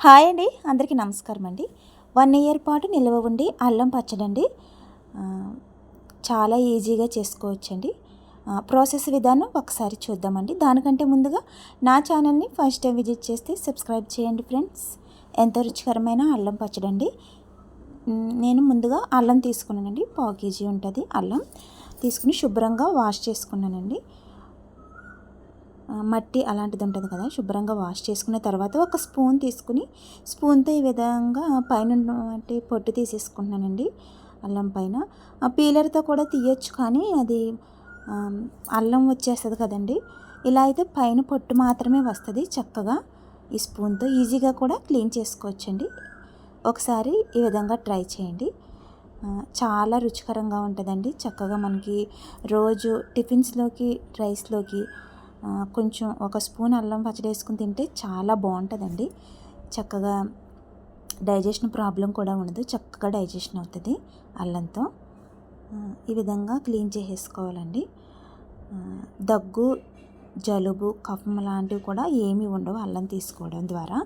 Hi అండి అందరికీ నమస్కారం అండి. వన్ ఇయర్ పాటు నిల్వ ఉండి అల్లం పచ్చడండి చాలా ఈజీగా చేసుకోవచ్చండి. ప్రాసెస్ విధానం ఒకసారి చూద్దామండి. దానికంటే ముందుగా నా ఛానల్ని ఫస్ట్ టైం విజిట్ చేస్తే సబ్స్క్రైబ్ చేయండి ఫ్రెండ్స్. ఎంత రుచికరమైన అల్లం పచ్చడండి. నేను ముందుగా అల్లం తీసుకున్నానండి. పావు కేజీ ఉంటుంది అల్లం. తీసుకుని శుభ్రంగా వాష్ చేసుకున్నానండి. మట్టి అలాంటిది ఉంటుంది కదా శుభ్రంగా వాష్ చేసుకున్న తర్వాత ఒక స్పూన్ తీసుకుని స్పూన్తో ఈ విధంగా పైన ఉన్నటువంటి పొట్టు తీసేసుకుంటున్నానండి అల్లం పైన. ఆ పీలర్తో కూడా తీయొచ్చు కానీ అది అల్లం వచ్చేస్తుంది కదండి. ఇలా అయితే పైన పొట్టు మాత్రమే వస్తుంది చక్కగా. ఈ స్పూన్తో ఈజీగా కూడా క్లీన్ చేసుకోవచ్చండి. ఒకసారి ఈ విధంగా ట్రై చేయండి. చాలా రుచికరంగా ఉంటుందండి. చక్కగా మనకి రోజు టిఫిన్స్లోకి రైస్లోకి కొంచెం ఒక స్పూన్ అల్లం పచ్చడి వేసుకుని తింటే చాలా బాగుంటుందండి. చక్కగా డైజెషన్ ప్రాబ్లం కూడా ఉండదు చక్కగా డైజెషన్ అవుతుంది అల్లంతో. ఈ విధంగా క్లీన్ చేసేసుకోవాలండి. దగ్గు జలుబు కఫం లాంటివి కూడా ఏమీ ఉండవు అల్లం తీసుకోవడం ద్వారా.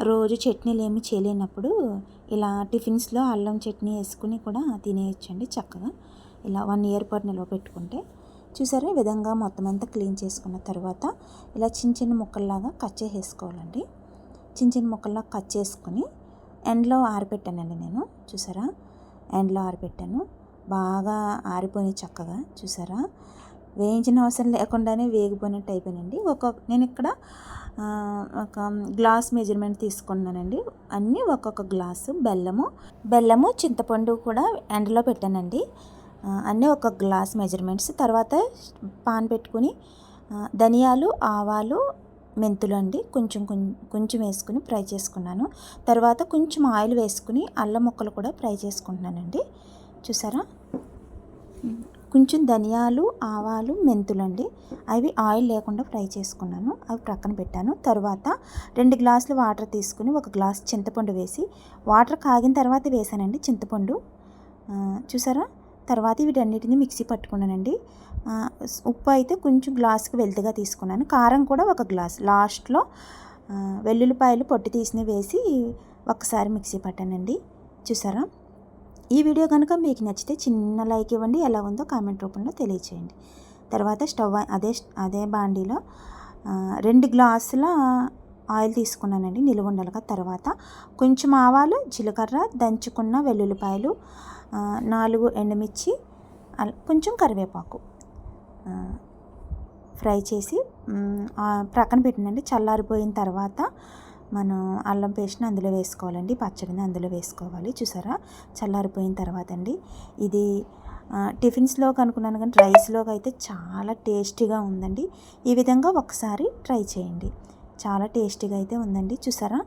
రోజు చట్నీలు ఏమి చేయలేనప్పుడు ఇలా టిఫిన్స్లో అల్లం చట్నీ వేసుకుని కూడా తినేయచ్చండి చక్కగా. ఇలా వన్ ఇయర్ పాటు నిల్వ పెట్టుకుంటే చూసారా? ఈ విధంగా మొత్తం అంతా క్లీన్ చేసుకున్న తర్వాత ఇలా చిన్న చిన్న ముక్కల్లాగా కట్ చేసేసుకోవాలండి. చిన్న చిన్న ముక్కల్లా కట్ చేసుకుని ఎండలో ఆరిపెట్టానండి నేను. చూసారా? ఎండలో ఆరిపెట్టాను బాగా ఆరిపోయి చక్కగా చూసారా? వేయించిన అవసరం లేకుండానే వేగిపోయినట్టు అయిపోయినండి ఒక నేను ఇక్కడ ఒక గ్లాస్ మెజర్మెంట్ తీసుకున్నానండి. అన్నీ ఒక్కొక్క గ్లాసు బెల్లము బెల్లము చింతపండు కూడా ఎండలో పెట్టానండి. అన్నీ ఒక గ్లాస్ మెజర్మెంట్స్. తర్వాత పాన్ పెట్టుకుని ధనియాలు ఆవాలు మెంతులు అండి కొంచెం కొం- కొంచెం వేసుకుని ఫ్రై చేసుకున్నాను. తర్వాత కొంచెం ఆయిల్ వేసుకుని అల్లం ముక్కలు కూడా ఫ్రై చేసుకుంటున్నానండి. చూసారా? కొంచెం ధనియాలు ఆవాలు మెంతులు అండి. అవి ఆయిల్ లేకుండా ఫ్రై చేసుకున్నాను. అవి ప్రక్కన పెట్టాను. తర్వాత రెండు గ్లాసులు వాటర్ తీసుకుని ఒక గ్లాస్ చింతపండు వేసి వాటర్ కాగిన తర్వాత వేసానండి చింతపండు. చూసారా? తర్వాత వీటన్నిటిని మిక్సీ పట్టుకున్నానండి. ఉప్పు అయితే కొంచెం గ్లాస్కి వెల్తిగా తీసుకున్నాను. కారం కూడా ఒక గ్లాస్. లాస్ట్లో వెల్లుల్లిపాయలు పొట్టు తీసిన వేసి ఒకసారి మిక్సీ పట్టానండి. చూసారా? ఈ వీడియో కనుక మీకు నచ్చితే చిన్న లైక్ ఇవ్వండి. ఎలా ఉందో కామెంట్ రూపంలో తెలియచేయండి. తర్వాత స్టవ్ అదే అదే బాండీలో రెండు గ్లాసుల ఆయిల్ తీసుకున్నానండి. నిలువ ఉండలుగా తర్వాత కొంచెం ఆవాలు జీలకర్ర దంచుకున్న వెల్లుల్లిపాయలు నాలుగు ఎండుమిర్చి అల్- కొంచెం కరివేపాకు ఫ్రై చేసి ప్రక్కన పెట్టినండి. చల్లారిపోయిన తర్వాత మనం అల్లం పేస్ట్ని అందులో వేసుకోవాలండి. పచ్చడిని అందులో వేసుకోవాలి. చూసారా? చల్లారిపోయిన తర్వాత అండి. ఇది టిఫిన్స్లో కనుక్కున్నాను కానీ రైస్లోకి అయితే చాలా టేస్టీగా ఉందండి. ఈ విధంగా ఒకసారి ట్రై చేయండి. చాలా టేస్టీగా అయితే ఉందండి. చూసారా?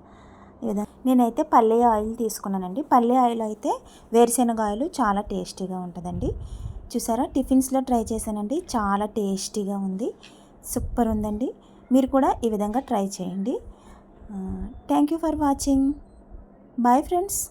నేనైతే పల్లె ఆయిల్ తీసుకున్నానండి. పల్లె ఆయిల్ అయితే వేరుశెనగ ఆయిల్ చాలా టేస్టీగా ఉంటుందండి. చూసారా? టిఫిన్స్లో ట్రై చేశానండి. చాలా టేస్టీగా ఉంది. సూపర్ ఉందండి. మీరు కూడా ఈ విధంగా ట్రై చేయండి. Thank you for watching. Bye friends.